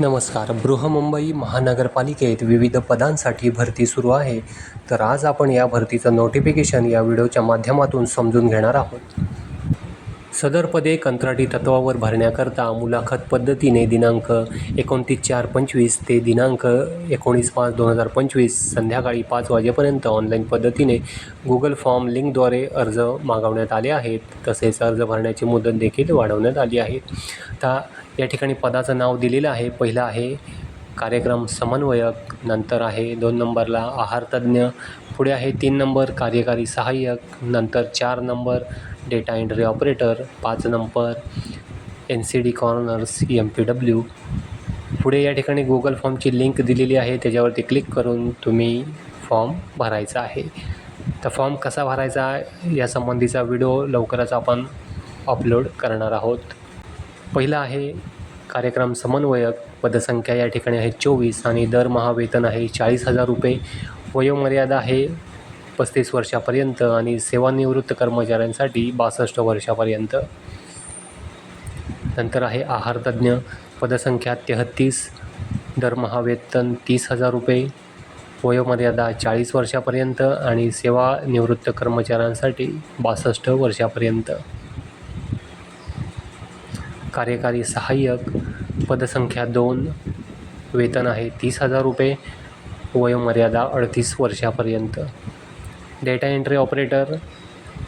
नमस्कार. बृहमुंबई महानगरपालिकेत विविध पदांसाठी भरती सुरू आहे. तर आज आपण या भरतीचं नोटिफिकेशन या व्हिडिओच्या माध्यमातून समजून घेणार आहोत. सदर पदे कंत्राटी तत्वावर भरण्याकरता मुलाखत पद्धतीने दिनांक एकोणतीस चार पंचवीस ते दिनांक एकोणीस पाच दोन हजार पंचवीस संध्याकाळी पाच वाजेपर्यंत ऑनलाईन पद्धतीने गुगल फॉर्म लिंकद्वारे अर्ज मागवण्यात आले आहेत. तसेच अर्ज भरण्याची मुदत देखील वाढवण्यात आली आहे. आता या ठिकाणी पदाचं नाव दिलेलं आहे. पहिलं आहे कार्यक्रम समन्वयक नंतर आहे दोन नंबरला आहारतज्ञ पुढे आहे तीन नंबर कार्यकारी सहाय्यक नंतर चार नंबर डेटा एंट्री ऑपरेटर पाच number N C D corners M P W पुढे या ठिकाणी गुगल फॉर्मची लिंक दिलेली आहे. त्याच्यावरती क्लिक करून तुम्ही फॉर्म भरायचा आहे. तर फॉर्म कसा भरायचा या संबंधीचा व्हिडिओ लवकरच आपण अपलोड करणार आहोत. पहिला आहे कार्यक्रम समन्वयक पदसंख्या या ठिकाणी आहे चोवीस आणि दरमहा वेतन आहे चाळीस हजार रुपये. वयोमर्यादा आहे पस्तीस वर्षापर्यंत आणि सेवानिवृत्त कर्मचाऱ्यांसाठी बासष्ट वर्षापर्यंत. नंतर आहे आहारतज्ञ पदसंख्या तेहत्तीस दरमहा वेतन तीस हजार रुपये. वयोमर्यादा चाळीस वर्षापर्यंत आणि सेवानिवृत्त कर्मचाऱ्यांसाठी बासष्ट वर्षापर्यंत. कार्यकारी सहाय्यक पदसंख्या दोन वेतन आहे तीस हजार रुपये वयोमर्यादा अडतीस वर्षापर्यंत. डेटा एंट्री ऑपरेटर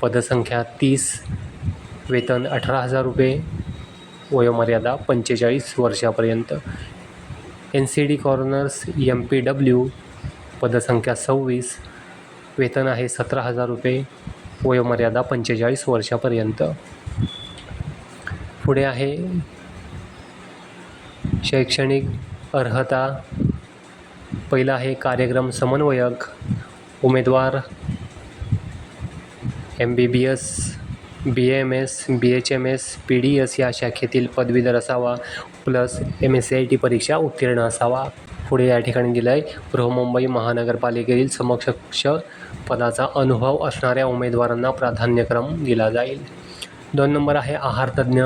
पदसंख्या तीस वेतन अठरा हजार रुपये वयोमर्यादा पंचेचाळीस वर्षापर्यंत. N C D corners M P W पदसंख्या सव्वीस वेतन आहे सतरा हजार रुपये वयोमर्यादा पंचेचाळीस वर्षापर्यंत. पुढे आहे. शैक्षणिक अर्हता. पहिला आहे कार्यक्रम समन्वयक उमेदवार M B B S B M S B H M S P D S या शाखेतील पदवीधर असावा plus M S C I T परीक्षा उत्तीर्ण असावा. पुढे या ठिकाणी दिलं आहे बृहमुंबई महानगरपालिकेतील समकक्ष पदाचा अनुभव असणाऱ्या उमेदवारांना प्राधान्यक्रम दिला जाईल. दोन नंबर आहे आहारतज्ञ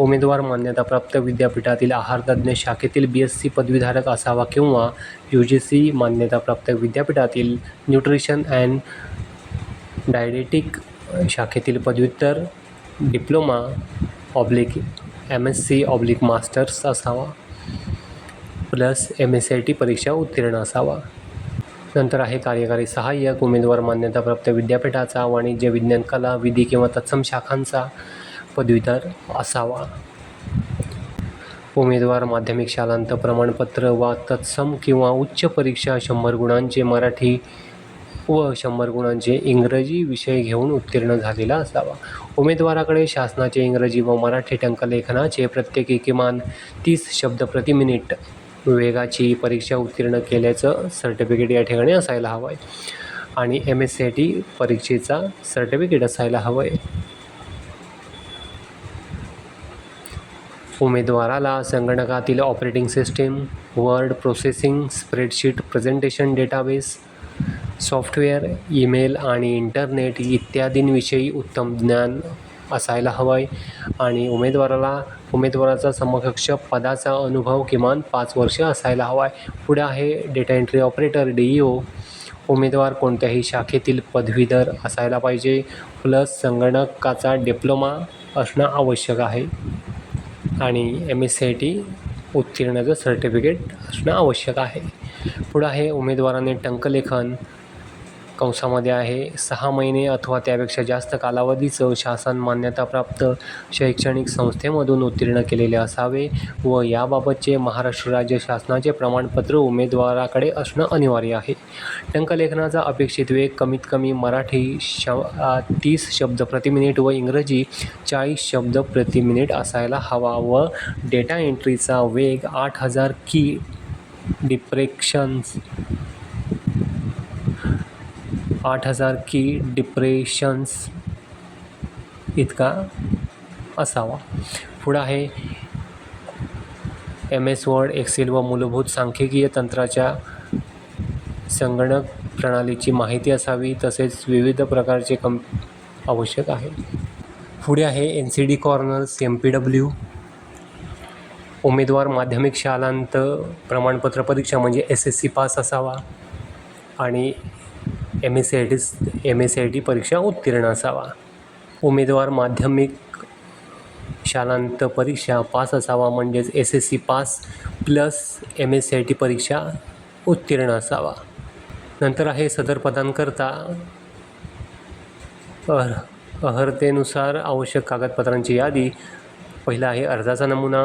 उमेदवार मान्यताप्राप्त विद्यापीठातील आहारतज्ञ शाखेतील बी एस सी पदवीधारक असावा किंवा यू जी सी मान्यताप्राप्त विद्यापीठातील न्यूट्रिशन अँड डायडेटिक शाखेतील पदव्युत्तर diploma oblique M S C oblique masters असावा. Plus M S C I T परीक्षा उत्तीर्ण असावा. नंतर आहे कार्यकारी सहाय्यक उमेदवार मान्यताप्राप्त विद्यापीठाचा वाणिज्य विज्ञान कला विधी किंवा तत्सम शाखांचा पदवीधर असावा. उमेदवार माध्यमिक शालांत प्रमाणपत्र वा तत्सम किंवा उच्च परीक्षा शंभर गुणांचे मराठी व शंभर गुणांचे इंग्रजी विषय घेऊन उत्तीर्ण झालेला असावा. उमेदवाराकडे शासनाचे इंग्रजी व मराठी टंकलेखनाचे प्रत्येकी किमान तीस शब्द प्रति मिनिट वेगाची परीक्षा उत्तीर्ण केल्याचं सर्टिफिकेट या ठिकाणी असायला हवं आहे आणि M S C I T परीक्षेचा सर्टिफिकेट असायला हवं आहे उमेदवाराला संगणकातील operating system word processing spreadsheet presentation database software email आणि इंटरनेट इत्यादींविषयी उत्तम ज्ञान असायला हवं आहे आणि उमेदवाराला उमेदवाराचा समकक्ष पदाचा अनुभव किमान पाच वर्ष असायला हवा आहे पुढे आहे data entry operator D E O उमेदवार कोणत्याही शाखेतील पदवीधर असायला पाहिजे. प्लस संगणकाचा डिप्लोमा असणं आवश्यक आहे. आणि M S C I T उत्तीर्णाचं certificate असणं आवश्यक आहे. पुढं आहे उमेदवाराने टंकलेखन. कंसामध्ये आहे. सहा महिने अथवा त्यापेक्षा जास्त कालावधीचं शासन मान्यताप्राप्त शैक्षणिक संस्थेमधून उत्तीर्ण केलेले असावे व याबाबतचे महाराष्ट्र राज्य शासनाचे प्रमाणपत्र उमेदवाराकडे असणं अनिवार्य आहे. टंकलेखनाचा अपेक्षित वेग कमीत कमी मराठी श तीस शब्द प्रति मिनिट व इंग्रजी चाळीस शब्द प्रति मिनिट असायला हवा व डेटा एंट्रीचा वेग आठ हजार की डिप्रेक्शन्स आठ हजार की डिप्रेशन्स इतका असावा. पुढं आहे एम एस वर्ड एक्सेल व मूलभूत सांख्यिकीय तंत्राच्या संगणक प्रणालीची माहिती असावी तसेच विविध प्रकारचे कम आवश्यक आहे. पुढे आहे N C D corners M P W उमेदवार माध्यमिक शालांत प्रमाणपत्र परीक्षा म्हणजे एस एस सी पास असावा आणि M S C I T M S C I T परीक्षा उत्तीर्ण असावा. उमेदवार माध्यमिक शालांत परीक्षा पास असावा म्हणजेच S S C pass plus M S C I T परीक्षा उत्तीर्ण असावा. नंतर आहे सदर पदांकरता. अर अर्हतेनुसार आवश्यक कागदपत्रांची यादी. पहिला आहे अर्जाचा नमुना.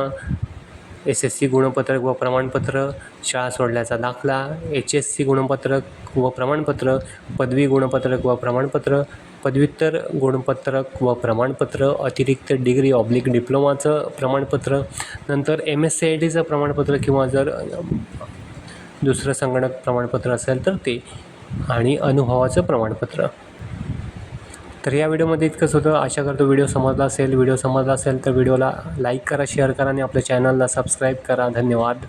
एस एस सी गुणपत्रक व प्रमाणपत्र शाळा सोडल्याचा दाखला एच एस सी गुणपत्रक व प्रमाणपत्र पदवी गुणपत्रक व प्रमाणपत्र पदव्युत्तर गुणपत्रक व प्रमाणपत्र अतिरिक्त डिग्री ऑब्लिक डिप्लोमाचं प्रमाणपत्र नंतर एम एस सी आय टीचं प्रमाणपत्र किंवा जर दुसरं संगणक प्रमाणपत्र असेल तर ते आणि अनुभवाचं प्रमाणपत्र. तर या व्हिडिओमध्ये इतकंच होतं. आशा करतो व्हिडिओ समजला असेल. व्हिडिओ समजला असेल तर व्हिडिओला लाईक करा शेअर करा आणि आपल्या चॅनलला सबस्क्राईब करा. धन्यवाद.